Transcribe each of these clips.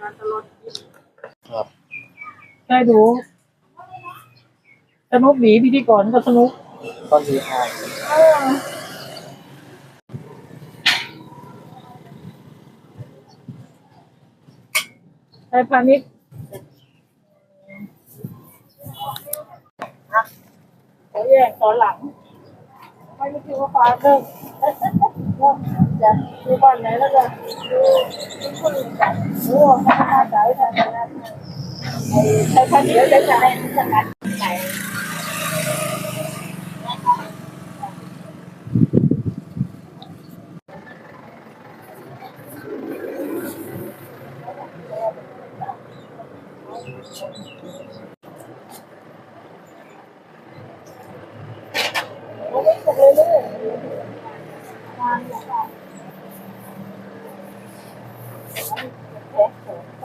งานตลอดกินครับได้ดูสนุกดีพิธีกรก็สนุกก็ดีฮาไทยพาณิชย์เขาแยกตอนหลัง ไม่รู้คิดว่าฟ้าเลิก จะดูบ้านไหนแล้วจะดูคนอื่นกันโอ้เ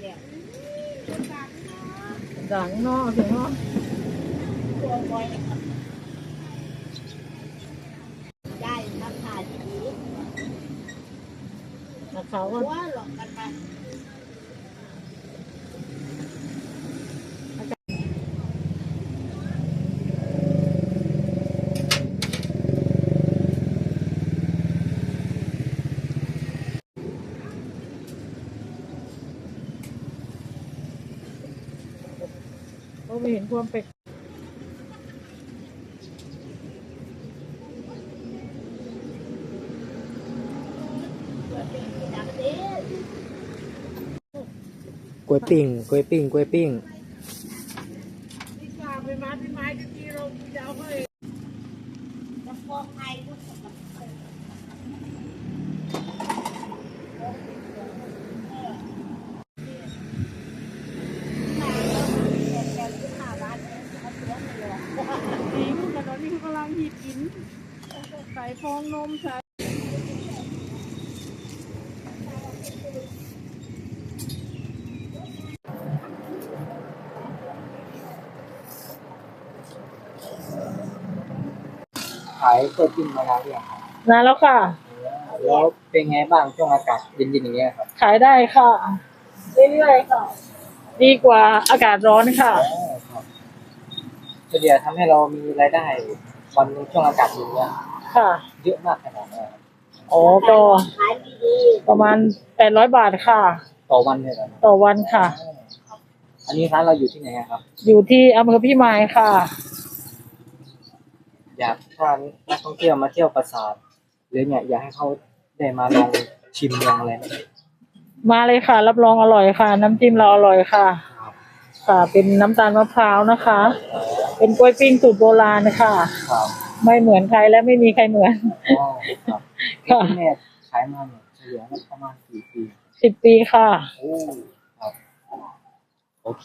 เรื่องเหลืองนะใส่เหลืองเนี่ยลมเหรอนิ่มมากดังเนาะถึงเนาะได้ราคาดีนักข่าวก็ว่าหลอกกันไป เขาไม่เห็นความแปลกดังเด้อกล้วยปิ้งกล้วยปิ้งกล้วยปิ้ง ที่กาไปมาที่ไม้ที่ที่เราจะเอาให้ จะฟองไอก็สำหรับ ดีขึ้นแต่ตอนนี้เขากำลังหีบกิน ใส่ฟองนมใส่ขายกล้วยปิ้งมานานหรือยังครับนานแล้วค่ะ แล้วเป็นไงบ้างช่วงอากาศเย็นๆอย่างเงี้ยครับขายได้ค่ะ เรื่อยๆค่ะ ดีกว่าอากาศร้อนค่ะ อ๋อครับเฉลี่ยทำให้เรามีรายได้วันหนึงช่วงอากาศเย็นเนี่ย ค่ะ เยอะมากขนาดไหนครับอ๋อก็ขายดีประมาณแปดร้อยบาทค่ะ ต่อวันเลยเหรอต่อวันค่ะ อันนี้ร้านเราอยู่ที่ไหนครับ อยู่ที่อำเภอพี่มายค่ะ อยากถ้านักท่องเที่ยวมาเที่ยวปราสาทหรือเนี่ยอยากให้เขาได้มาลองชิมลองอะไรไหมมาเลยค่ะ รับรองอร่อยค่ะ น้ำจิ้มเราอร่อยค่ะ ครับค่ะ เป็นน้ำตาลมะพร้าวนะคะ เป็นกล้วยปิ้งสูตรโบราณค่ะ ครับ ไม่เหมือนใครและไม่มีใครเหมือนอ๋อครับค่ะที่แม่ขายมาเนี่ยเฉลี่ยแล้วประมาณกี่ปีสิบปีค่ะ โอ้ครับโอเค